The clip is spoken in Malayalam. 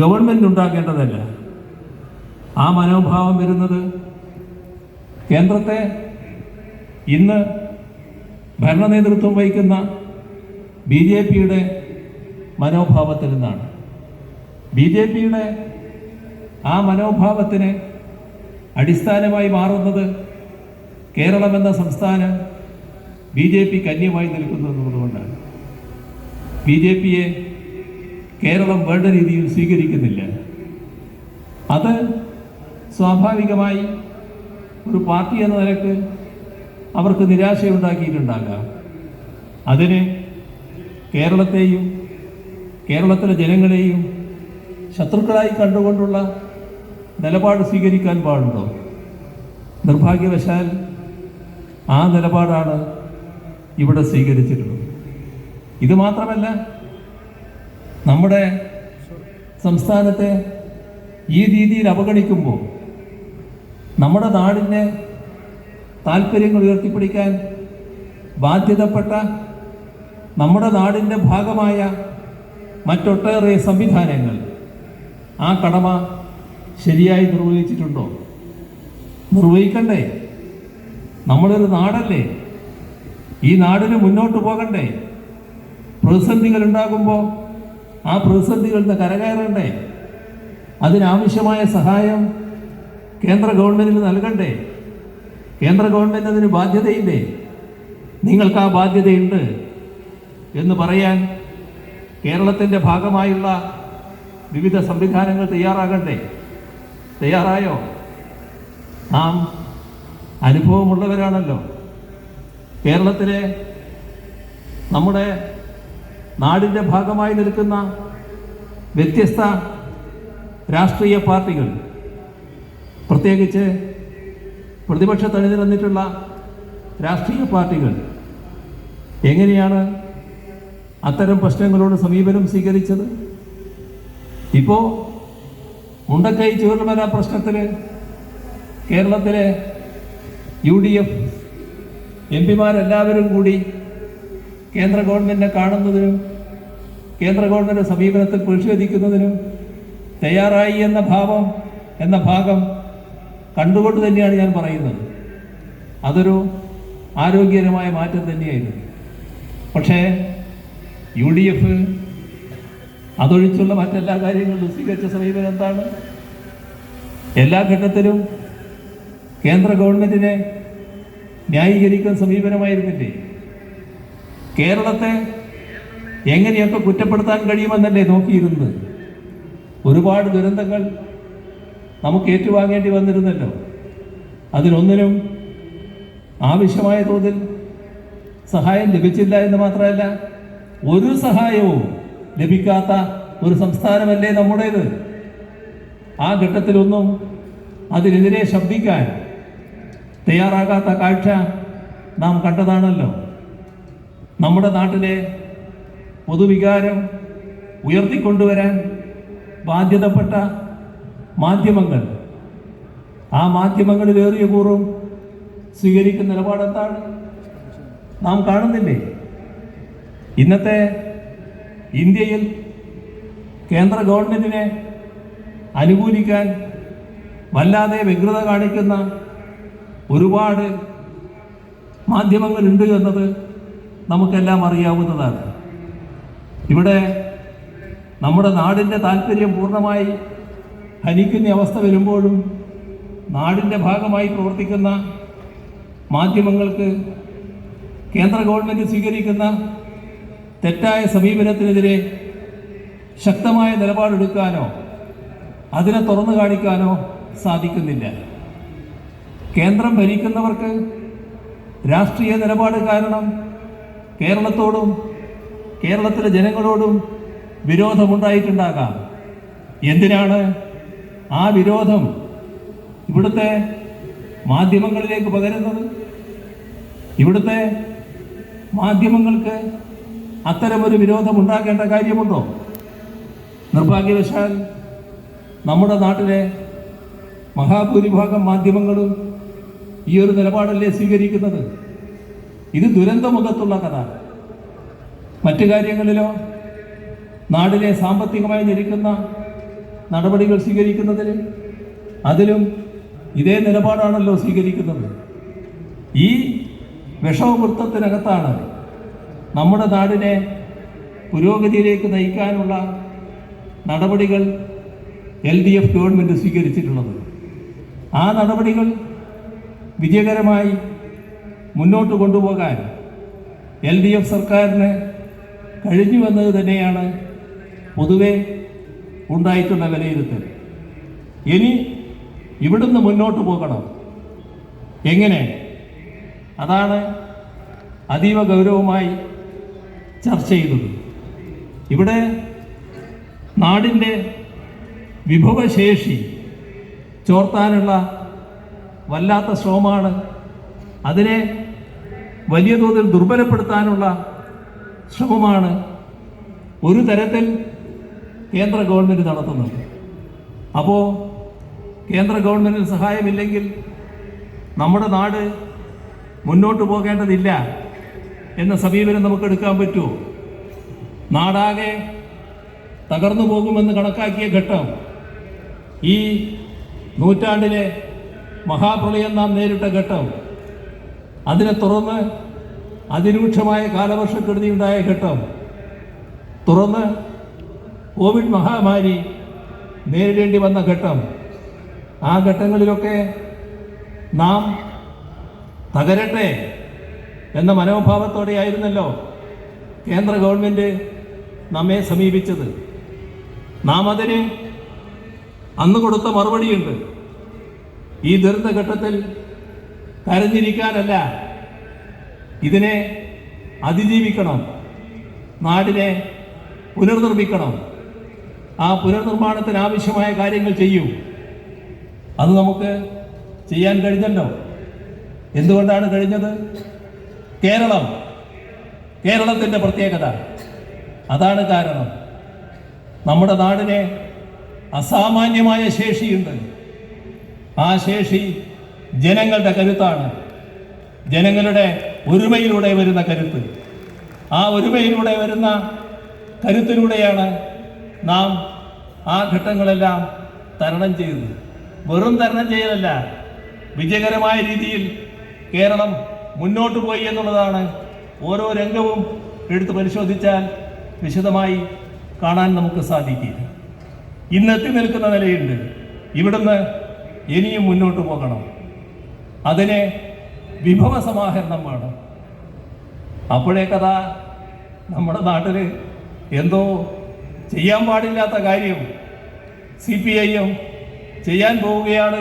ഗവൺമെന്റ് ഉണ്ടാക്കേണ്ടതല്ല. ആ മനോഭാവം വരുന്നത് കേന്ദ്രത്തെ ഇന്ന് ഭരണ നേതൃത്വം വഹിക്കുന്ന ബി ജെ പിയുടെ മനോഭാവത്തിൽ നിന്നാണ്. ബി ജെ പിയുടെ ആ മനോഭാവത്തിന് അടിസ്ഥാനമായി മാറുന്നത് കേരളമെന്ന സംസ്ഥാനം ബി ജെ പി കന്യമായി നിൽക്കുന്നതുകൊണ്ടാണ്. ബി ജെ പിയെ കേരളം വേണ്ട രീതിയിൽ സ്വീകരിക്കുന്നില്ല. അത് സ്വാഭാവികമായി ഒരു പാർട്ടി എന്ന നിലയ്ക്ക് അവർക്ക് നിരാശയുണ്ടാക്കിയിട്ടുണ്ടാകാം. അതിന് കേരളത്തെയും കേരളത്തിലെ ജനങ്ങളെയും ശത്രുക്കളായി കണ്ടുകൊണ്ടുള്ള നിലപാട് സ്വീകരിക്കാൻ പാടുണ്ടോ? നിർഭാഗ്യവശാൽ ആ നിലപാടാണ് ഇവിടെ സ്വീകരിച്ചിട്ടുള്ളത്. ഇത് മാത്രമല്ല നമ്മുടെ സംസ്ഥാനത്തെ ഈ രീതിയിൽ അവഗണിക്കുമ്പോൾ നമ്മുടെ നാടിന്റെ താല്പര്യങ്ങൾ ഉയർത്തിപ്പിടിക്കാൻ ബാധ്യതപ്പെട്ട നമ്മുടെ നാടിന്റെ ഭാഗമായ മറ്റൊട്ടേറെ സംവിധാനങ്ങൾ ആ കടമ ശരിയായി നിർവഹിച്ചിട്ടുണ്ടോ? നിർവഹിക്കണ്ടേ? നമ്മളൊരു നാടല്ലേ? ഈ നാടിന് മുന്നോട്ട് പോകണ്ടേ? പ്രതിസന്ധികൾ ഉണ്ടാകുമ്പോൾ ആ പ്രതിസന്ധികളിൽ നിന്ന് കരകയറണ്ടേ? അതിനാവശ്യമായ സഹായം കേന്ദ്ര ഗവൺമെന്റിന് നൽകണ്ടേ? കേന്ദ്ര ഗവൺമെന്റ് അതിന് ബാധ്യതയില്ലേ? നിങ്ങൾക്ക് ആ ബാധ്യതയുണ്ട് എന്ന് പറയാൻ കേരളത്തിന്റെ ഭാഗമായുള്ള വിവിധ സംവിധാനങ്ങൾ തയ്യാറാകണ്ടേ? തയ്യാറായോ? നാം അനുഭവമുള്ളവരാണല്ലോ. കേരളത്തിലെ നമ്മുടെ നാടിന്റെ ഭാഗമായി നിൽക്കുന്ന വ്യത്യസ്ത രാഷ്ട്രീയ പാർട്ടികൾ പ്രത്യേകിച്ച് പ്രതിപക്ഷ തണിനിരന്നിട്ടുള്ള രാഷ്ട്രീയ പാർട്ടികൾ എങ്ങനെയാണ് അത്തരം പ്രശ്നങ്ങളോട് സമീപനം സ്വീകരിച്ചത്? ഇപ്പോൾ മുണ്ടക്കൈ ചൂർമല പ്രശ്നത്തിൽ കേരളത്തിലെ യു ഡി എഫ് എം പിമാരെല്ലാവരും കൂടി കേന്ദ്ര ഗവൺമെന്റിനെ കാണുന്നതിനും കേന്ദ്ര ഗവൺമെന്റ് സമീപനത്തിൽ പ്രതിഷേധിക്കുന്നതിനും തയ്യാറായി എന്ന ഭാവം എന്ന ഭാഗം കണ്ടുകൊണ്ട് തന്നെയാണ് ഞാൻ പറയുന്നത്. അതൊരു ആരോഗ്യകരമായ മാറ്റം തന്നെയായിരുന്നു. പക്ഷേ യു ഡി എഫ് അതൊഴിച്ചുള്ള മറ്റെല്ലാ കാര്യങ്ങളും സ്വീകരിച്ച സമീപനം എന്താണ്? എല്ലാ ഘട്ടത്തിലും കേന്ദ്ര ഗവൺമെന്റിനെ ന്യായീകരിക്കുന്ന സമീപനമായിരുന്നില്ലേ? കേരളത്തെ എങ്ങനെയൊക്കെ കുറ്റപ്പെടുത്താൻ കഴിയുമെന്നല്ലേ നോക്കിയിരുന്നത്? ഒരുപാട് ദുരന്തങ്ങൾ നമുക്ക് ഏറ്റുവാങ്ങേണ്ടി വന്നിരുന്നല്ലോ. അതിനൊന്നിനും ആവശ്യമായ തോതിൽ സഹായം ലഭിച്ചില്ല എന്ന് മാത്രമല്ല ഒരു സഹായവും ലഭിക്കാത്ത ഒരു സംസ്ഥാനമല്ലേ നമ്മുടേത്? ആ ഘട്ടത്തിലൊന്നും അതിനെതിരെ ശബ്ദിക്കാൻ തയ്യാറാകാത്ത കാഴ്ച നാം കണ്ടതാണല്ലോ. നമ്മുടെ നാട്ടിലെ പൊതുവികാരം ഉയർത്തിക്കൊണ്ടുവരാൻ ബാധ്യതപ്പെട്ട മാധ്യമങ്ങൾ. ആ മാധ്യമങ്ങളിലേറിയ പൂർവം സ്വീകരിക്കുന്ന നിലപാടെന്താണ് നാം കാണുന്നില്ലേ? ഇന്നത്തെ ഇന്ത്യയിൽ കേന്ദ്ര ഗവൺമെന്റിനെ അനുകൂലിക്കാൻ വല്ലാതെ വ്യഗ്രത കാണിക്കുന്ന ഒരുപാട് മാധ്യമങ്ങളുണ്ട് എന്നത് നമുക്കെല്ലാം അറിയാവുന്നതാണ്. ഇവിടെ നമ്മുടെ നാടിന്റെ താല്പര്യം പൂർണമായി ഹനിക്കുന്ന അവസ്ഥ വരുമ്പോഴും നാടിന്റെ ഭാഗമായി പ്രവർത്തിക്കുന്ന മാധ്യമങ്ങൾക്ക് കേന്ദ്ര ഗവൺമെന്റ് സ്വീകരിക്കുന്ന തെറ്റായ സമീപനത്തിനെതിരെ ശക്തമായ നിലപാടെടുക്കാനോ അതിനെ തുറന്നു കാണിക്കാനോ സാധിക്കുന്നില്ല. കേന്ദ്രം ഭരിക്കുന്നവർക്ക് രാഷ്ട്രീയ നിലപാട് കാരണം കേരളത്തോടും കേരളത്തിലെ ജനങ്ങളോടും വിരോധമുണ്ടായിട്ടുണ്ടാകാം. എന്തിനാണ് ആ വിരോധം ഇവിടുത്തെ മാധ്യമങ്ങളിലേക്ക് പകരുന്നത്? ഇവിടുത്തെ മാധ്യമങ്ങൾക്ക് അത്തരമൊരു വിരോധം ഉണ്ടാക്കേണ്ട കാര്യമുണ്ടോ? നിർഭാഗ്യവശാൽ നമ്മുടെ നാട്ടിലെ മഹാഭൂരിഭാഗം മാധ്യമങ്ങളും ഈ ഒരു നിലപാടല്ലേ സ്വീകരിക്കുന്നത്? ഇത് ദുരന്തമുഖത്തുള്ള കഥ. മറ്റു കാര്യങ്ങളിലോ? നാടിനെ സാമ്പത്തികമായി ഞെരുക്കുന്ന നടപടികൾ സ്വീകരിക്കുന്നതിൽ അതിലും ഇതേ നിലപാടാണല്ലോ സ്വീകരിക്കുന്നത്. ഈ വിഷമവൃത്തത്തിനകത്താണ് നമ്മുടെ നാടിനെ പുരോഗതിയിലേക്ക് നയിക്കാനുള്ള നടപടികൾ എൽ ഡി എഫ് ഗവൺമെന്റ് സ്വീകരിച്ചിട്ടുള്ളത്. ആ നടപടികൾ വിജയകരമായി മുന്നോട്ട് കൊണ്ടുപോകാൻ എൽ ഡി എഫ് സർക്കാരിന് കഴിഞ്ഞുവെന്നത് തന്നെയാണ് പൊതുവെ ഉണ്ടായിട്ടുള്ള വിലയിരുത്തൽ. ഇനി ഇവിടുന്ന് മുന്നോട്ട് പോകണം. എങ്ങനെ? അതാണ് അതീവ ഗൗരവമായി ചർച്ച ചെയ്തത്. ഇവിടെ നാടിന്റെ വിഭവശേഷി ചോർത്താനുള്ള വല്ലാത്ത ശ്രമമാണ് അതിനെ വലിയ തോതിൽ ദുർബലപ്പെടുത്താനുള്ള ശ്രമമാണ് ഒരു തരത്തിൽ കേന്ദ്ര ഗവൺമെന്റ് നടത്തുന്നത്. അപ്പോൾ കേന്ദ്ര ഗവൺമെന്റിന് സഹായമില്ലെങ്കിൽ നമ്മുടെ നാട് മുന്നോട്ട് പോകേണ്ടതില്ല എന്ന സമീപനം നമുക്ക് എടുക്കാൻ പറ്റുമോ നാടാകെ തകർന്നു പോകുമെന്ന് കണക്കാക്കിയ ഘട്ടം ഈ നൂറ്റാണ്ടിലെ മഹാപ്രളയം നാം നേരിട്ട ഘട്ടം അതിനെ തുറന്ന് അതിരൂക്ഷമായ കാലവർഷക്കെടുതി ഉണ്ടായ ഘട്ടം. തുറന്ന് കോവിഡ് മഹാമാരി നേരിടേണ്ടി വന്ന ഘട്ടം. ആ ഘട്ടങ്ങളിലൊക്കെ നാം തകരട്ടെ എന്ന മനോഭാവത്തോടെയായിരുന്നല്ലോ കേന്ദ്ര ഗവൺമെന്റ് നമ്മെ സമീപിച്ചത്. നാം അതിന് അന്ന് കൊടുത്ത മറുപടിയുണ്ട്. ഈ ദുരന്തഘട്ടത്തിൽ കരഞ്ഞിരിക്കാനല്ല. ഇതിനെ അതിജീവിക്കണം. നാടിനെ പുനർനിർമ്മിക്കണം. ആ പുനർനിർമ്മാണത്തിന് ആവശ്യമായ കാര്യങ്ങൾ ചെയ്യൂ. അത് നമുക്ക് ചെയ്യാൻ കഴിഞ്ഞല്ലോ. എന്തുകൊണ്ടാണ് കഴിഞ്ഞത്? കേരളം. കേരളത്തിന്റെ പ്രത്യേകത. അതാണ് കാരണം. നമ്മുടെ നാടിനെ അസാമാന്യമായ ശേഷിയുണ്ട്. ആ ശേഷി ജനങ്ങളുടെ കരുത്താണ്. ജനങ്ങളുടെ ഒരുമയിലൂടെ വരുന്ന കരുത്ത്. ആ ഒരുമയിലൂടെ വരുന്ന കരുത്തിലൂടെയാണ് നാം ആ ഘട്ടങ്ങളെല്ലാം തരണം ചെയ്തത്. വെറും തരണം ചെയ്യലല്ല വിജയകരമായ രീതിയിൽ കേരളം മുന്നോട്ട് പോയി എന്നുള്ളതാണ് ഓരോ രംഗവും എടുത്ത് പരിശോധിച്ചാൽ വിശദമായി കാണാൻ നമുക്ക് സാധിക്കും ഇന്ന് എത്തി നിൽക്കുന്ന നിലയുണ്ട്. ഇവിടുന്ന് ഇനിയും മുന്നോട്ട് പോകണം. അതിന് വിഭവ സമാഹരണം വേണം അപ്പോഴേ കഥ നമ്മുടെ നാട്ടിൽ എന്തോ ചെയ്യാൻ പാടില്ലാത്ത കാര്യം സി പി ഐ എം ചെയ്യാൻ പോവുകയാണ്